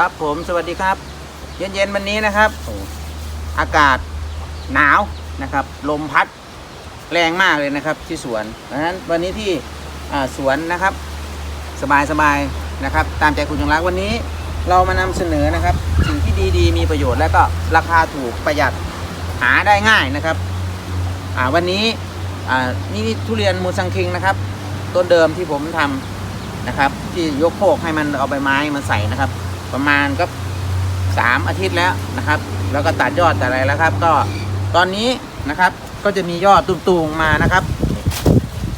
ครับผมสวัสดีครับ เย็นๆวันนี้นะครับอากาศหนาวนะครับ ลมพัดแรงมากเลยนะครับที่สวนเพราะฉะนั้นวันนี้ที่สวนนะครับ สบายๆนะครับ ตามใจคุณจงรักวันนี้เรามานำเสนอนะครับ สิ่งที่ดีๆ มีประโยชน์และก็ราคาถูกประหยัดหาได้ง่ายนะครับวันนี้นี่ทุเรียนมูซังคิงนะครับ ต้นเดิมที่ผมทำนะครับ ที่ยกโคกให้มันเอาใบไม้มาใส่นะครับ ประมาณก็สามอาทิตย์แล้วนะครับ แล้วก็ตัดยอดแต่อะไรแล้วครับ ก็ตอนนี้นะครับก็จะมียอดตุ่มๆมานะครับ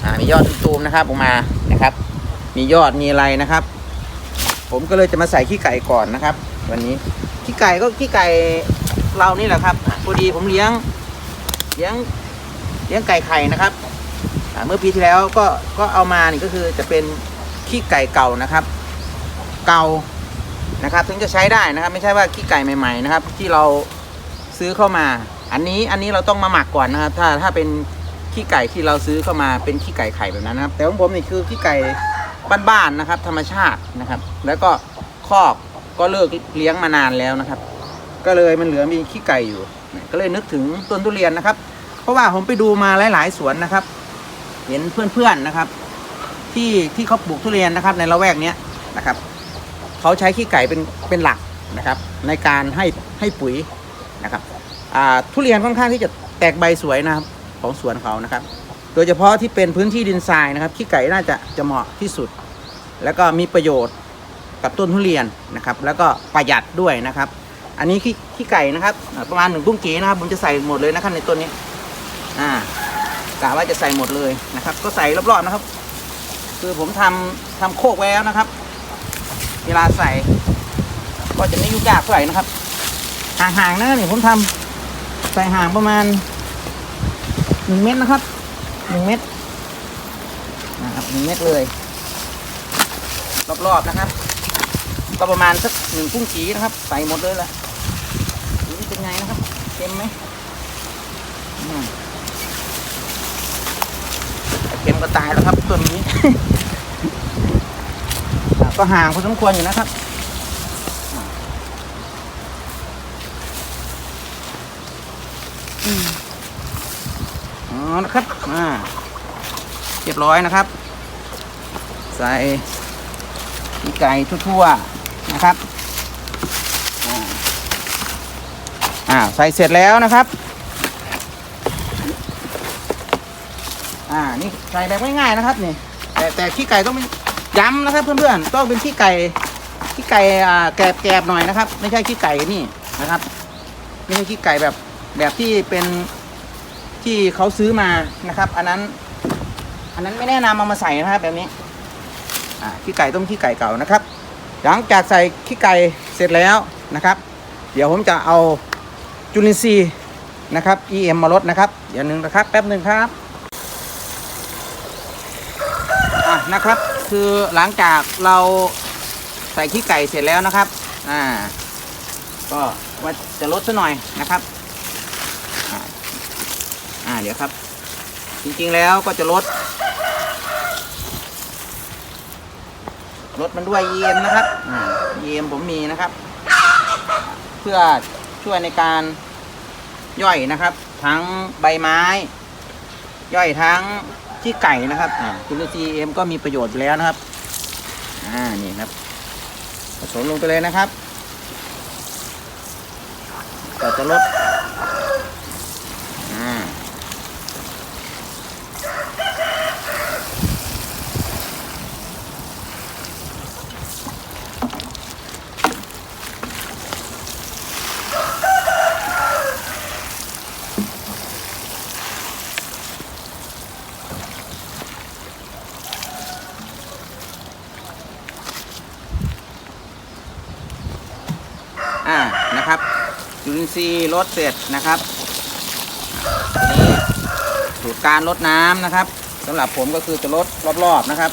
อ่ามียอดตุ่มๆนะครับออกมานะครับ มียอดมีอะไรนะครับ ผมก็เลยจะมาใส่ขี้ไก่ก่อนนะครับ วันนี้ขี้ไก่ก็ขี้ไก่เรานี่แหละครับพอดีผมเลี้ยงเลี้ยงเลี้ยงไก่ไข่นะครับเมื่อปีที่แล้วก็ก็เอามานี่ก็คือจะเป็นขี้ไก่เก่านะครับ เก่า นะครับถึงจะใช้ได้นะครับ ไม่ใช่ว่าขี้ไก่ใหม่ๆนะครับ ที่เราซื้อเข้ามา อันนี้อันนี้เราต้องมาหมักก่อนนะครับ ถ้าถ้าเป็นขี้ไก่ที่เราซื้อเข้ามาเป็นขี้ไก่ไข่แบบนั้นนะครับ แต่ของผมนี่คือขี้ไก่บ้านๆนะครับ ธรรมชาตินะครับ แล้วก็คอกก็เลิกเลี้ยงมานานแล้วนะครับ ก็เลยมันเหลือมีขี้ไก่อยู่ ก็เลยนึกถึงต้นทุเรียนนะครับ เพราะว่าผมไปดูมาหลาย ๆ สวนนะครับ เห็นเพื่อนๆนะครับ ที่ที่เขาปลูกทุเรียนนะครับ ในละแวกเนี้ยนะครับ เขาใช้ขี้ไก่เป็นเป็นหลักนะครับ ในการให้ให้ปุ๋ยนะครับทุเรียนค่อนข้างที่จะแตกใบสวยนะครับของสวนเขานะครับ โดยเฉพาะที่เป็นพื้นที่ดินทรายนะครับขี้ไก่น่าจะจะเหมาะที่สุด แล้วก็มีประโยชน์กับต้นทุเรียนนะครับ แล้วก็ประหยัดด้วยนะครับ อันนี้ขี้ขี้ไก่นะครับ ประมาณหนึ่งตุ้งกีนะครับผมจะใส่หมดเลยนะครับในต้นนี้อ่ากะว่าจะใส่หมดเลยนะครับ ก็ใส่รอบๆนะครับ คือผมทำทำโคกไว้แล้วนะครับ เวลาใส่ ก็จะไม่ยุ่งยากเท่าไหร่นะครับห่างๆนะนี่ผมทำใส่ห่างประมาณหนึ่งเมตรนะครับหนึ่งเมตรนะครับหนึ่งเมตรเลย รอบๆนะครับ ก็ประมาณสักหนึ่งกุ้งกีนะครับ ใส่หมดเลยละดูนี่เป็นไงนะครับเต็มไหมเต็มก็ตายแล้วครับตัวนี้ ก็ห่างพอสมควรอยู่นะครับ อ๋อนะครับอ่าเรียบร้อยนะครับ ใส่ขี้ไก่ทั่วๆนะครับอ่าใส่เสร็จแล้วนะครับอ่านี่ใส่แบบง่ายๆนะครับนี่แต่แต่ขี้ไก่ต้องเป็น ย้ำนะครับเพื่อนๆต้องเป็นขี้ไก่ขี้ไก่อ่าแกรบๆหน่อยนะครับ ไม่ใช่ขี้ไก่นี่นะครับ ไม่ใช่ขี้ไก่แบบแบบที่เป็นที่เขาซื้อมานะครับ อันนั้น อันนั้นไม่แนะนำเอามาใส่นะครับแบบนี้อ่าขี้ไก่ต้มขี้ไก่เก่านะครับ หลังจากใส่ขี้ไก่เสร็จแล้วนะครับ เดี๋ยวผมจะเอาจุลินทรีย์นะครับ EM มาลดนะครับเดี๋ยวหนึ่งนะครับ แป๊บหนึ่งครับอะนะครับ คือหลังจากเราใส่ขี้ไก่เสร็จแล้วนะครับ อ่า ก็ว่าจะลดซะหน่อยนะครับ อ่าเดี๋ยวครับ จริงๆแล้วก็จะลดลดมันด้วย EM นะครับ อ่า EM ผมมีนะครับ เพื่อช่วยในการย่อยนะครับ ทั้งใบไม้ ย่อยทั้ง ที่ไก่นะครับจุลินทรีย์ EM ก็มีประโยชน์อยู่แล้วนะครับ อ่า นี่ครับ ผสมลงไปเลยนะครับก็จะลดอ่า อ่า นะครับ จุลินทรีย์ลดเสร็จนะครับนี้สูตรการลดน้ำนะครับสำหรับผมก็คือจะลดรอบๆนะครับ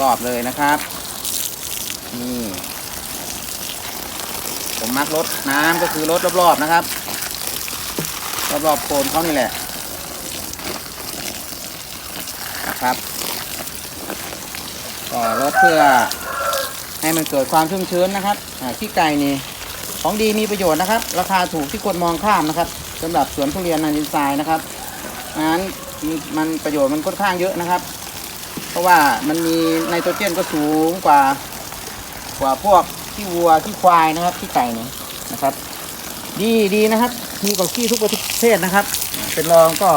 รอบเลยนะครับนี่ผมมักลดน้ำก็คือลดรอบๆนะครับ รอบๆโคนเขานี่แหละนะครับก็ลดเพื่อให้มันเกิดความชุ่มชื้นนะครับขี้ไก่นี่ ของดีมีประโยชน์นะครับ ราคาถูกที่คนมองข้ามนะครับสำหรับสวนทุเรียนนันดินทรายนะครับงั้นมันประโยชน์มันค่อนข้างเยอะนะครับ เพราะว่ามันมีไนโตรเจนก็สูงกว่ากว่าพวกขี้วัวขี้ควายนะครับขี้ไก่เนี่ยนะครับ ดีดีนะครับ มีกว่าขี้ทุกประเภทนะครับ เป็นรองก็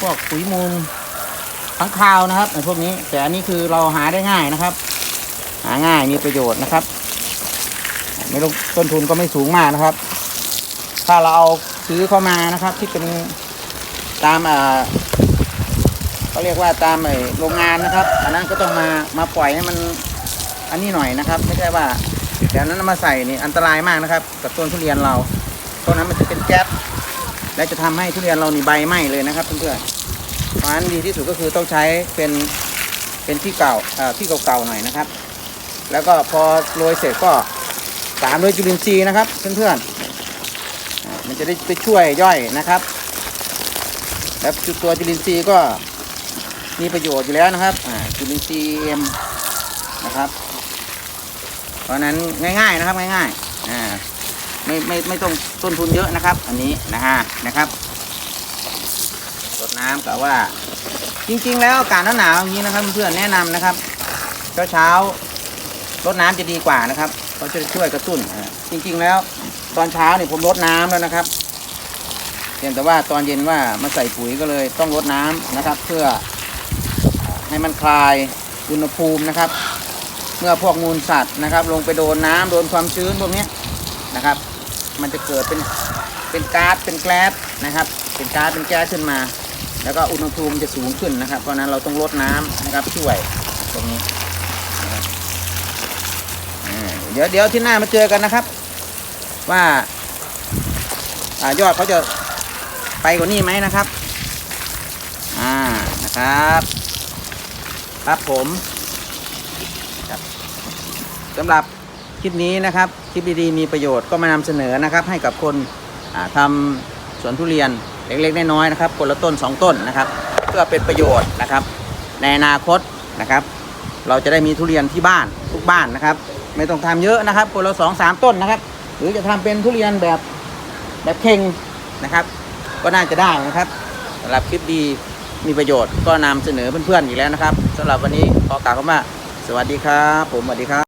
พวกปุ๋ยมูลทั้งคาวนะครับไอ้พวกนี้แต่อันนี้คือเราหาได้ง่ายนะครับ หาง่ายมีประโยชน์นะครับ ไม่ต้องต้นทุนก็ไม่สูงมากนะครับ ถ้าเราเอาซื้อเข้ามานะครับ ที่เป็นตามเอ่อเขาเรียกว่าตามไอ้โรงงานนะครับ อันนั้นก็ต้องมามาปล่อยให้มันอันนี้หน่อยนะครับ ไม่ใช่ว่าแต่อันนั้นมาใส่นี่อันตรายมากนะครับ กับต้นทุเรียนเราต้นนั้นมันจะเป็นแก๊สและจะทำให้ทุเรียนเรานี่ใบไหม้เลยนะครับเพื่อนๆเพราะฉะนั้นดีที่สุดก็คือต้องใช้เป็นเป็นที่เก่าอ่อที่เก่าๆหน่อยนะครับ แล้วก็พอโรยเสร็จก็ ตามด้วยจุลินทรีย์นะครับเพื่อนๆมันจะได้ไปช่วยย่อยนะครับแล้วจุดตัวจุลินทรีย์ก็มีประโยชน์อยู่แล้วนะครับจุลินทรีย์เอ็มนะครับเพราะนั้นง่ายๆนะครับง่ายๆอ่าไม่ไม่ไม่ต้องต้นทุนเยอะนะครับ อันนี้นะฮะนะครับรดน้ำกะว่า จริง ๆ แล้วอากาศหนาวๆอย่างนี้นะครับเพื่อนๆแนะนำนะครับ เช้าๆรดน้ำจะดีกว่านะครับ เขาจะช่วยกระตุ้นจริง ๆ แล้ว ตอนเช้าเนี่ยผมรดน้ำแล้วนะครับเพียงแต่ว่าตอนเย็นว่ามาใส่ปุ๋ยก็เลยต้องรดน้ำนะครับ เพื่อให้มันคลายอุณหภูมินะครับ เมื่อพวกมูลสัตว์นะครับ ลงไปโดนน้ำโดนความชื้นพวกนี้นะครับ มันจะเกิดเป็นเป็นก๊าซเป็นแก๊สนะครับ เป็นก๊าซเป็นแก๊สขึ้นมา แล้วก็อุณหภูมิจะสูงขึ้นนะครับ เพราะนั้นเราต้องลดน้ำนะครับช่วยตรงนี้ ดี๋ยวเดี๋ยวที่หน้ามาเจอกันนะครับ ว่าอยอดเขาจะไปกว่านี้ไหมนะครับ อ่านะครับครับผมครับสำหรับคลิปนี้นะครับคลิปดีๆมีประโยชน์ก็มานำเสนอนะครับ ให้กับคนอ่าทำสวนทุเรียนเล็กๆน้อยๆนะครับคนละต้นสองต้นนะครับ เพื่อเป็นประโยชน์นะครับ ในอนาคตนะครับ เราจะได้มีทุเรียนที่บ้านทุกบ้านนะครับ ไม่ต้องทำเยอะนะครับคนละสองสามต้นนะครับ หรือจะทำเป็นทุเรียนแบบแบบเข่งนะครับ ก็น่าจะได้นะครับสำหรับคลิปดีมีประโยชน์ก็นำเสนอเพื่อนๆอีกแล้วนะครับสำหรับวันนี้ขอกล่าวคำว่าสวัสดีครับ ผมสวัสดีครับ